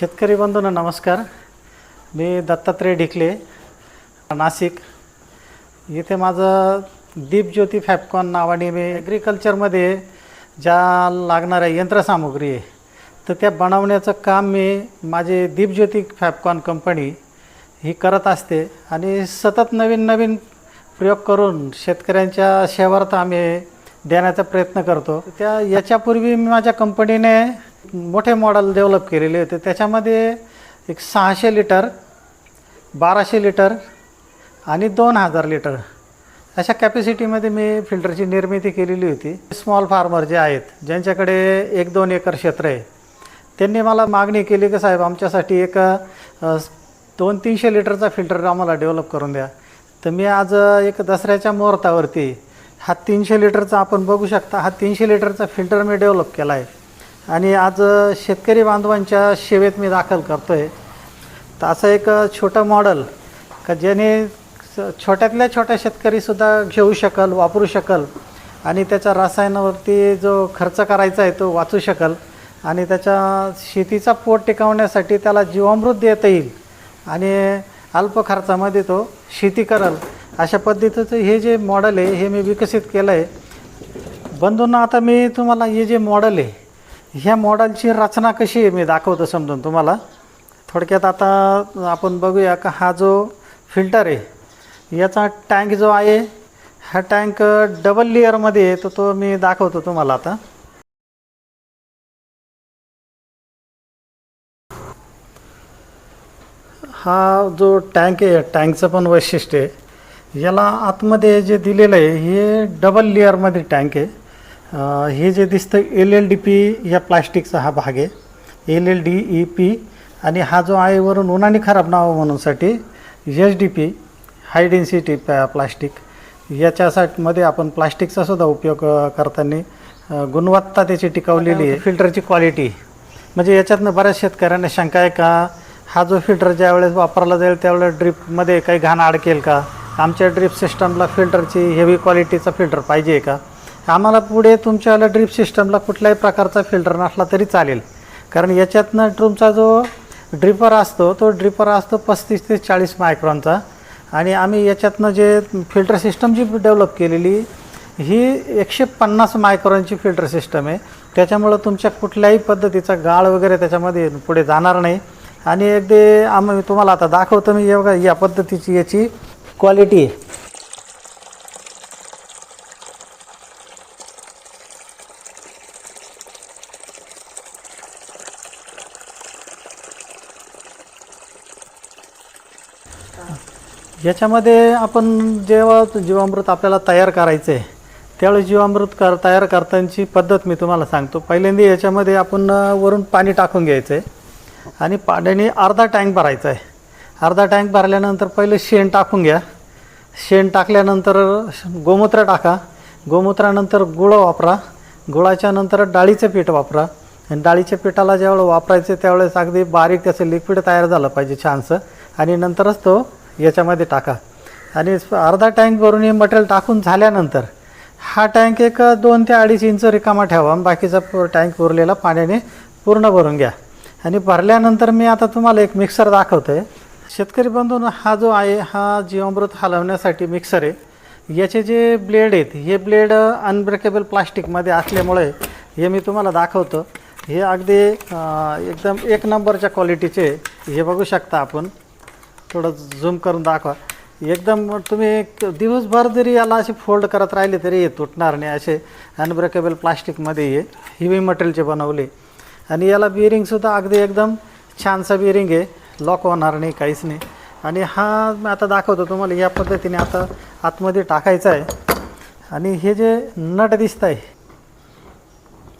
शेतकरी बंधूंना नमस्कार. मी दत्तात्रय ढिकले नाशिक. इथे माझं दीपज्योती फॅपकॉन नावाने मी ॲग्रिकल्चरमध्ये ज्या लागणाऱ्या यंत्रसामुग्री आहे तर त्या बनवण्याचं काम मी माझे दीपज्योती फॅपकॉन कंपनी ही करत असते. आणि सतत नवीन नवीन प्रयोग करून शेतकऱ्यांच्या सेवार्थ आम्ही देण्याचा प्रयत्न करतो. त्या याच्यापूर्वी मी माझ्या कंपनीने मोठे मॉडेल डेव्हलप केलेले होते. त्याच्यामध्ये एक सहाशे लिटर बाराशे लिटर आणि दोन हजार लिटर अशा कॅपॅसिटीमध्ये मी फिल्टरची निर्मिती केलेली होती. स्मॉल फार्मर जे आहेत ज्यांच्याकडे एक दोन एकर क्षेत्र आहे त्यांनी मला मागणी केली की साहेब आमच्यासाठी एक दोन तीनशे लिटरचा फिल्टर आम्हाला डेव्हलप करून द्या. तर मी आज एक दसऱ्याच्या मुहूर्तावरती हा तीनशे लिटरचा आपण बघू शकता हा तीनशे लिटरचा फिल्टर मी डेव्हलप केला आहे. आणि आज शेतकरी बांधवांच्या सेवेत मी दाखल करतो आहे तर असं एक छोटं मॉडल का ज्याने स- छोट्यातल्या छोट्या शेतकरीसुद्धा घेऊ शकल वापरू शकल आणि त्याच्या रसायनावरती जो खर्च करायचा आहे तो वाचू शकल आणि त्याच्या शेतीचा पोट टिकवण्यासाठी त्याला जीवामृत देता येईल आणि अल्प खर्चामध्ये तो शेती करल. अशा पद्धतीचं हे जे मॉडल आहे हे मी विकसित केलं आहे बंधूंना आता मी तुम्हाला हे जे मॉडल आहे ह्या मॉडेलची रचना कशी आहे मी दाखवतो समजून तुम्हाला. थोडक्यात आता आपण बघूया का हा जो फिल्टर आहे याचा टँक जो आहे हा टँक डबल लेअरमध्ये आहे तर तो मी दाखवतो तुम्हाला आता. हा जो टँक आहे टँकचं पण वैशिष्ट्य आहे याला आतमध्ये जे दिलेलं आहे हे डबल लेअरमध्ये टँक आहे. हे जे दिसतं एल एल डी पी या प्लास्टिकचा हा भाग आहे. L L D E P आणि हा जो आहे वरून उन्हाने खराब नाव म्हणूनसाठी H D P high density plastic याच्यासाठी मध्ये आपण प्लास्टिकचा सुद्धा उपयोग करताना गुणवत्ता त्याची टिकवलेली आहे. फिल्टरची क्वालिटी म्हणजे याच्यातनं बऱ्याच शेतकऱ्यांना शंका आहे का हा जो फिल्टर ज्या वेळेस वापरला जाईल त्यावेळेस ड्रीपमध्ये काही घाण अडकेल का? आमच्या ड्रीप सिस्टमला फिल्टरची हेवी क्वालिटीचा फिल्टर पाहिजे का? आम्हाला पुढे तुमच्या ड्रीप सिस्टमला कुठल्याही प्रकारचा फिल्टर नसला तरी चालेल. कारण याच्यातनं तुमचा जो ड्रिपर असतो तो ड्रिपर असतो पस्तीस ते चाळीस मायक्रॉनचा आणि आम्ही याच्यातनं जे फिल्टर सिस्टम जी डेव्हलप केलेली ही एकशे पन्नास मायक्रॉनची फिल्टर सिस्टम आहे. त्याच्यामुळं तुमच्या कुठल्याही पद्धतीचा गाळ वगैरे त्याच्यामध्ये पुढे जाणार नाही. आणि एकदे आम्ही तुम्हाला आता दाखवतो मी एवढा या पद्धतीची याची क्वालिटी आहे. याच्यामध्ये आपण जेव्हा जीवामृत आपल्याला तयार करायचं आहे त्यावेळेस जीवामृत कर तयार करतानाची पद्धत मी तुम्हाला सांगतो. पहिल्यांदा याच्यामध्ये आपण वरून पाणी टाकून घ्यायचं आहे आणि पाण्याने अर्धा टँक भरायचा आहे अर्धा टँक भरल्यानंतर पहिले शेण टाकून घ्या. शेण टाकल्यानंतर गोमूत्र टाका. गोमूत्रानंतर गुळं वापरा. गुळाच्या नंतर डाळीचं पीठ वापरा. आणि डाळीच्या पिठाला ज्यावेळेस वापरायचं त्यावेळेस अगदी बारीक त्याचं लिक्विड तयार झालं पाहिजे छानसं. आणि नंतरच तो याच्यामध्ये टाका. आणि अर्धा टँक भरून हे मटेरियल टाकून झाल्यानंतर हा टँक एक दोन ते अडीच इंच रिकामा ठेवा. आणि बाकीचा टँक उरलेला पाण्याने पूर्ण भरून घ्या. आणि भरल्यानंतर मी आता तुम्हाला एक मिक्सर दाखवतो आहे शेतकरी बंधून हा जो आहे हा जीवामृत हलवण्यासाठी मिक्सर आहे. याचे जे ब्लेड आहेत हे ब्लेड अनब्रेकेबल प्लास्टिकमध्ये असल्यामुळे हे मी तुम्हाला दाखवतो. हे अगदी एकदम एक नंबरच्या क्वालिटीचे हे बघू शकता आपण. थोडं झूम करून दाखवा. एकदम तुम्ही एक दिवसभर जरी याला असे फोल्ड करत राहिले तरी हे तुटणार नाही. असे अनब्रेकेबल प्लास्टिकमध्ये हे हिवी मटेरियलचे बनवले. आणि याला बिअरिंगसुद्धा अगदी एकदम छानसा बिअरिंग आहे. लॉक होणार नाही काहीच नाही. आणि हा मी आता दाखवतो तुम्हाला या पद्धतीने आता आतमध्ये टाकायचा आहे. आणि हे जे नट दिसत आहे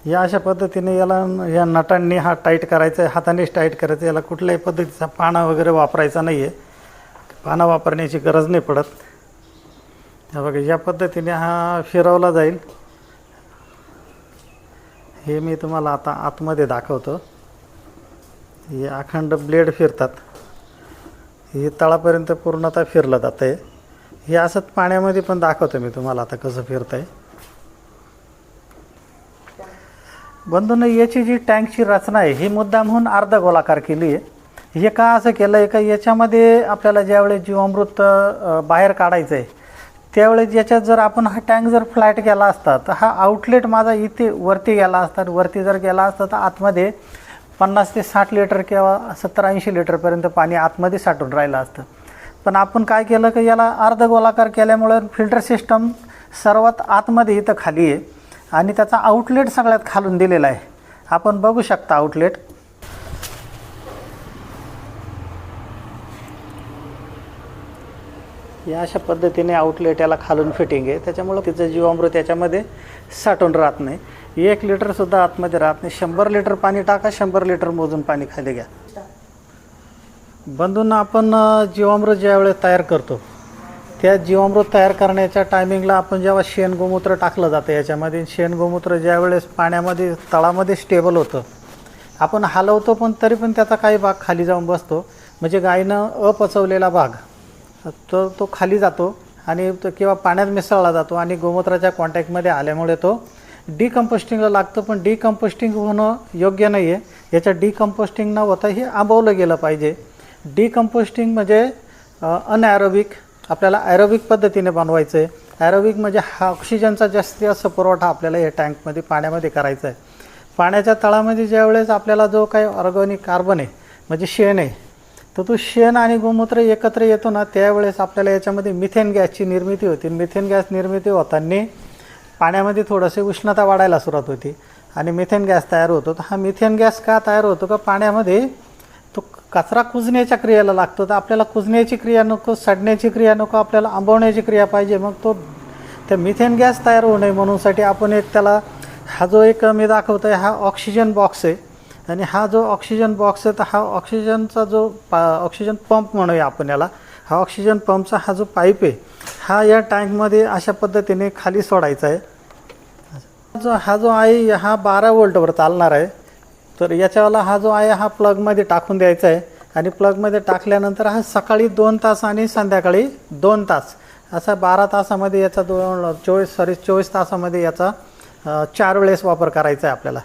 या अशा पद्धतीने याला या नटांनी हा टाईट करायचा आहे हातानेच टाईट करायचं याला कुठल्याही पद्धतीचा पाना वगैरे वापरायचा नाही आहे पाना वापरण्याची गरज नाही पडत. हे बघा या पद्धतीने हा फिरवला जाईल. हे मी तुम्हाला आता आतमध्ये दाखवतो. हे अखंड ब्लेड फिरतात. हे तळापर्यंत पूर्णतः फिरलं जातं आहे हे असं पाण्यामध्ये पण दाखवतो मी तुम्हाला आता कसं फिरतं आहे बंधून याची जी टँकची रचना आहे ही मुद्दामहून अर्ध गोलाकार केली आहे. हे का असं केलं आहे? का याच्यामध्ये आपल्याला ज्यावेळेस जीवामृत बाहेर काढायचं आहे त्यावेळेस याच्यात जर आपण हा टँक जर फ्लॅट गेला असता तर हा आउटलेट माझा इथे वरती गेला असता वरती जर गेला असता तर आतमध्ये पन्नास ते साठ लिटर किंवा सत्तर ऐंशी लिटरपर्यंत पाणी आतमध्ये साठून राहिलं असतं. पण आपण काय केलं? की याला अर्ध गोलाकार केल्यामुळं फिल्टर सिस्टम सर्वात आतमध्ये इथं खाली आहे. आणि त्याचा आउटलेट सगळ्यात खालून दिलेला आहे. आपण बघू शकता आउटलेट या अशा पद्धतीने आउटलेट याला खालून फिटिंग आहे. त्याच्यामुळं तिचं जीवामृत याच्यामध्ये साठून राहत नाही. एक लिटरसुद्धा आतमध्ये राहत नाही. शंभर लिटर पाणी टाका शंभर लिटर मोजून पाणी खाली घ्या. बंधूंना आपण जीवामृत ज्यावेळेस तयार करतो त्या जीवामृत तयार करण्याच्या टायमिंगला आपण जेव्हा शेण गोमूत्र टाकलं जातं याच्यामध्ये शेण गोमूत्र ज्यावेळेस पाण्यामध्ये तळामध्ये स्टेबल होतं आपण हलवतो पण तरी पण त्याचा काही भाग खाली जाऊन बसतो. म्हणजे गायीनं अपचवलेला भाग तो तो खाली जातो आणि तो किंवा पाण्यात मिसळला जातो आणि गोमूत्राच्या कॉन्टॅक्टमध्ये आल्यामुळे तो डिकम्पोस्टिंगला लागतो. पण डिकम्पोस्टिंग होणं योग्य नाही आहे याच्या डिकम्पोस्टिंग न होता हे आंबवलं गेलं पाहिजे. डिकम्पोस्टिंग म्हणजे अनॲरोबिक आपल्याला ॲरोबिक पद्धतीने बनवायचं आहे ॲरोबिक म्हणजे हा ऑक्सिजनचा जास्तीत जास्त पुरवठा आपल्याला या टँकमध्ये पाण्यामध्ये करायचा आहे पाण्याच्या तळामध्ये ज्यावेळेस आपल्याला जो काही ऑर्गॅनिक कार्बन आहे म्हणजे शेण आहे तर तो शेण आणि गोमूत्र एकत्र येतो ना त्यावेळेस आपल्याला याच्यामध्ये मिथेन गॅसची निर्मिती होती. मिथेन गॅस निर्मिती होताना पाण्यामध्ये थोडंसे उष्णता वाढायला सुरुवात होती आणि मिथेन गॅस तयार होतो. तर हा मिथेन गॅस का तयार होतो? का पाण्यामध्ये कचरा कुजण्याच्या क्रियेला लागतो. तर आपल्याला कुजण्याची क्रिया नको सडण्याची क्रिया नको आपल्याला आंबवण्याची क्रिया पाहिजे. मग तो त्या मिथेन गॅस तयार होऊ नये म्हणूनसाठी आपण एक त्याला हा जो एक मी दाखवतो आहे हा ऑक्सिजन बॉक्स आहे. आणि हा जो ऑक्सिजन बॉक्स आहे तर हा ऑक्सिजनचा जो पा ऑक्सिजन पंप म्हणूया आपण याला. हा ऑक्सिजन पंपचा हा जो पाईप आहे हा या टँकमध्ये अशा पद्धतीने खाली सोडायचा आहे. जो हा जो आहे हा बारा वोल्टवर चालणार आहे. तर याच्यावाला हा जो आहे हा प्लगमध्ये टाकून द्यायचा आहे. आणि प्लगमध्ये टाकल्यानंतर हा सकाळी दोन तास आणि संध्याकाळी दोन तास. असा बारा तासामध्ये याचा दोन चोवीस सॉरी चोवीस तासामध्ये याचा चार वेळेस वापर करायचा आहे आपल्याला.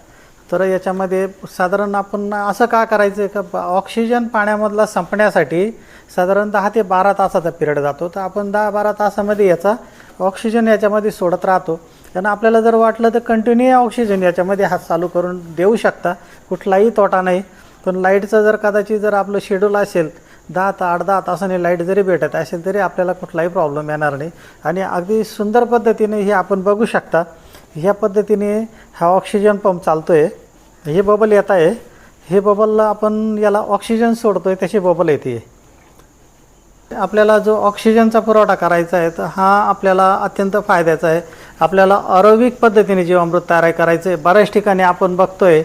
तर याच्यामध्ये साधारण आपण असं का करायचं आहे का? ऑक्सिजन पाण्यामधला संपण्यासाठी साधारण दहा ते बारा तासाचा पिरियड जातो. तर आपण दहा बारा तासामध्ये याचा ऑक्सिजन याच्यामध्ये सोडत राहतो. त्यांना आपल्याला जर वाटलं तर कंटिन्यू ऑक्सिजन याच्यामध्ये हात चालू करून देऊ शकता. कुठलाही तोटा नाही. पण लाईटचं जर कदाचित जर आपलं शेड्यूल असेल दहा ता आठ दहा तासाने लाइट जरी भेटत असेल तरी आपल्याला कुठलाही प्रॉब्लेम येणार नाही. आणि अगदी सुंदर पद्धतीने हे आपण बघू शकता. ह्या पद्धतीने हा ऑक्सिजन पंप चालतो आहे हे बबल येत आहे. हे बबलला आपण याला ऑक्सिजन सोडतो आहे त्याची बबल येते. आपल्याला जो ऑक्सिजनचा पुरवठा करायचा आहे तर हा आपल्याला अत्यंत फायद्याचा आहे. आपल्याला अरोविक पद्धतीने जीवामृत तयार करायचं आहे बऱ्याच ठिकाणी आपण बघतोय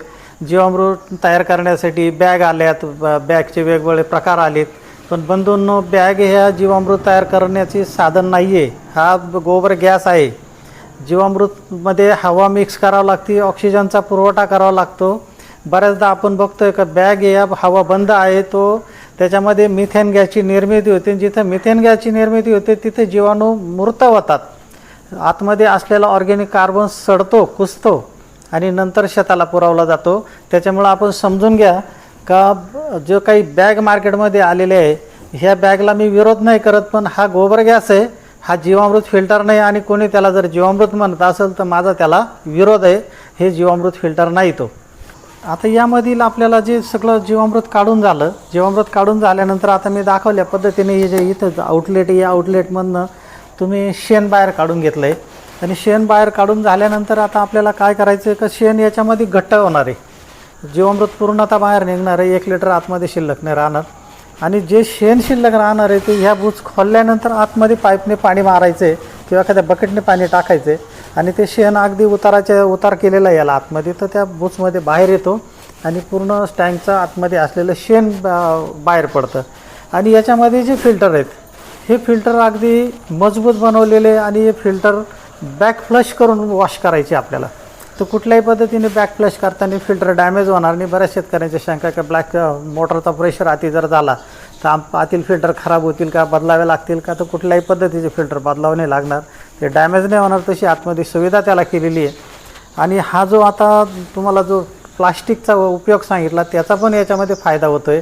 जीवामृत तयार करण्यासाठी बॅग आल्यात ब- बॅगचे वेगवेगळे प्रकार आलेत. पण बंधूंनो बॅग ह्या जीवामृत तयार करण्याचे साधन नाही आहे हा गोबर गॅस आहे. जीवामृतमध्ये हवा मिक्स करावं लागते ऑक्सिजनचा पुरवठा करावा लागतो. बऱ्याचदा आपण बघतोय का बॅग या हवा बंद आहे तो त्याच्यामध्ये मिथेन गॅसची निर्मिती होते. जिथं मिथेन गॅसची निर्मिती होते तिथे जीवाणू मृत होतात. आतमध्ये असलेला ऑर्गॅनिक कार्बन सडतो कुसतो आणि नंतर शेताला पुरवला जातो. त्याच्यामुळं आपण समजून घ्या का जो काही बॅग मार्केटमध्ये आलेले आहे ह्या बॅगला मी विरोध नाही करत पण हा गोबर गॅस आहे हा जीवामृत फिल्टर नाही आणि कोणी त्याला जर जीवामृत म्हणत असेल तर माझा त्याला विरोध आहे हे जीवामृत फिल्टर नाही तो. आता यामधील आपल्याला जे सगळं जीवामृत काढून झालं जीवामृत काढून झाल्यानंतर आता मी दाखवल्या पद्धतीने हे जे इथं आउटलेट या आउटलेटमधनं तुम्ही शेण बाहेर काढून घेतलं आहे आणि शेण बाहेर काढून झाल्यानंतर आता आपल्याला काय करायचं आहे का शेण याच्यामध्ये घट्ट होणार आहे. जीवामृत पूर्णता बाहेर निघणार आहे एक लिटर आतमध्ये शिल्लक नाही राहणार. आणि जे शेण शिल्लक राहणार आहे ते ह्या बूच खोलल्यानंतर आतमध्ये पाईपने पाणी मारायचं आहे किंवा एखाद्या बकेटने पाणी टाकायचं आहे आणि ते शेण अगदी उताराच्या उतार केलेला याला आतमध्ये तर त्या बूचमध्ये बाहेर येतो आणि पूर्ण टँकचं आतमध्ये असलेलं शेण बा- बाहेर पडतं. आणि याच्यामध्ये जे फिल्टर आहेत हे फिल्टर अगदी मजबूत बनवलेले आणि हे फिल्टर बॅक फ्लश करून वॉश करायचे आपल्याला. तर कुठल्याही पद्धतीने बॅक फ्लश करताना फिल्टर डॅमेज होणार नाही. बऱ्याच शेतकऱ्यांच्या शंका का ब्लॅक मोटरचा प्रेशर आती जर झाला तर आम आतील फिल्टर खराब होतील का बदलावे लागतील का? तर कुठल्याही पद्धतीचे फिल्टर बदलावं नाही लागणार. ते डॅमेज नाही होणार तशी आतमध्ये सुविधा त्याला केलेली आहे. आणि हा जो आता तुम्हाला जो प्लास्टिकचा उपयोग सांगितला त्याचा पण याच्यामध्ये फायदा होतो आहे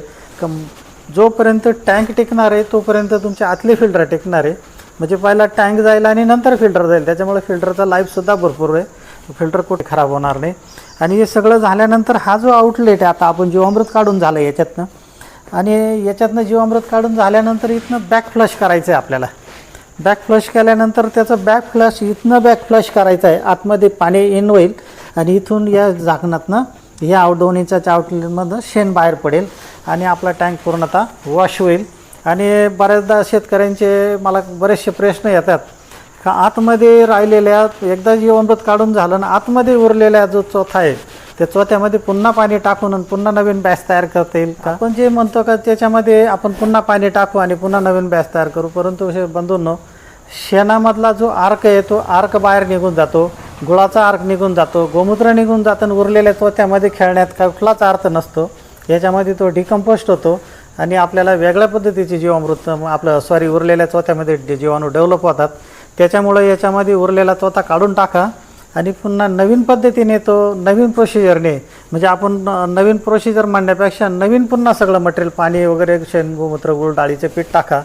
जोपर्यंत टँक टिकणार आहे तोपर्यंत तुमचे आतले फिल्टर टिकणार आहे. म्हणजे पहिला टँक जाईल आणि नंतर फिल्टर जाईल. त्याच्यामुळे फिल्टरचा लाईफसुद्धा भरपूर आहे. फिल्टर कुठे खराब होणार नाही. आणि हे सगळं झाल्यानंतर हा जो आउटलेट आहे आता आपण जीवामृत काढून झालं याच्यातनं. आणि याच्यातनं जीवामृत काढून झाल्यानंतर इथनं बॅक फ्लश करायचं आहे आपल्याला. बॅक फ्लश केल्यानंतर त्याचं बॅक फ्लश इथनं बॅक फ्लश करायचं आहे आतमध्ये पाणी इन होईल. आणि इथून या झाकणातनं या आउट दोन इंचाच्या शेण बाहेर पडेल आणि आपला टँक पूर्णतः वॉश होईल. आणि बऱ्याचदा शेतकऱ्यांचे मला बरेचसे प्रश्न येतात का आतमध्ये राहिलेल्या एकदा जीवामृत काढून झालं ना आतमध्ये उरलेल्या जो चोथा आहे त्या चोथ्यामध्ये पुन्हा पाणी टाकून आणि पुन्हा नवीन बॅच तयार करता येईल का? आपण जे म्हणतो का त्याच्यामध्ये आपण पुन्हा पाणी टाकू आणि पुन्हा नवीन बॅच तयार करू. परंतु बंधूंनो शेणामधला जो आर्क आहे तो आर्क बाहेर निघून जातो. गुळाचा अर्क निघून जातो गोमूत्र निघून जातं आणि उरलेल्या चोथ्यामध्ये खेळण्यात कुठलाच अर्थ नसतो. याच्यामध्ये तो डिकम्पोस्ट होतो आणि आपल्याला वेगळ्या पद्धतीचे जीवामृत आपलं सॉरी उरलेल्या चोथ्यामध्ये जीवाणू डेव्हलप होतात त्याच्यामुळे याच्यामध्ये उरलेला चोथा काढून टाका आणि पुन्हा नवीन पद्धतीने तो नवीन प्रोसिजरने म्हणजे आपण नवीन प्रोसिजर मांडण्यापेक्षा नवीन पुन्हा सगळं मटेरियल पाणी वगैरे शेण गोमूत्र गुळ डाळीचे पीठ टाका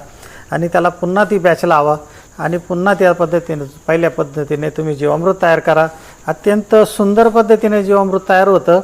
आणि त्याला पुन्हा ती बॅच लावा. आणि पुन्हा त्या पद्धतीने पहिल्या पद्धतीने तुम्ही जीवामृत तयार करा. अत्यंत सुंदर पद्धतीने जीवामृत तयार होतं.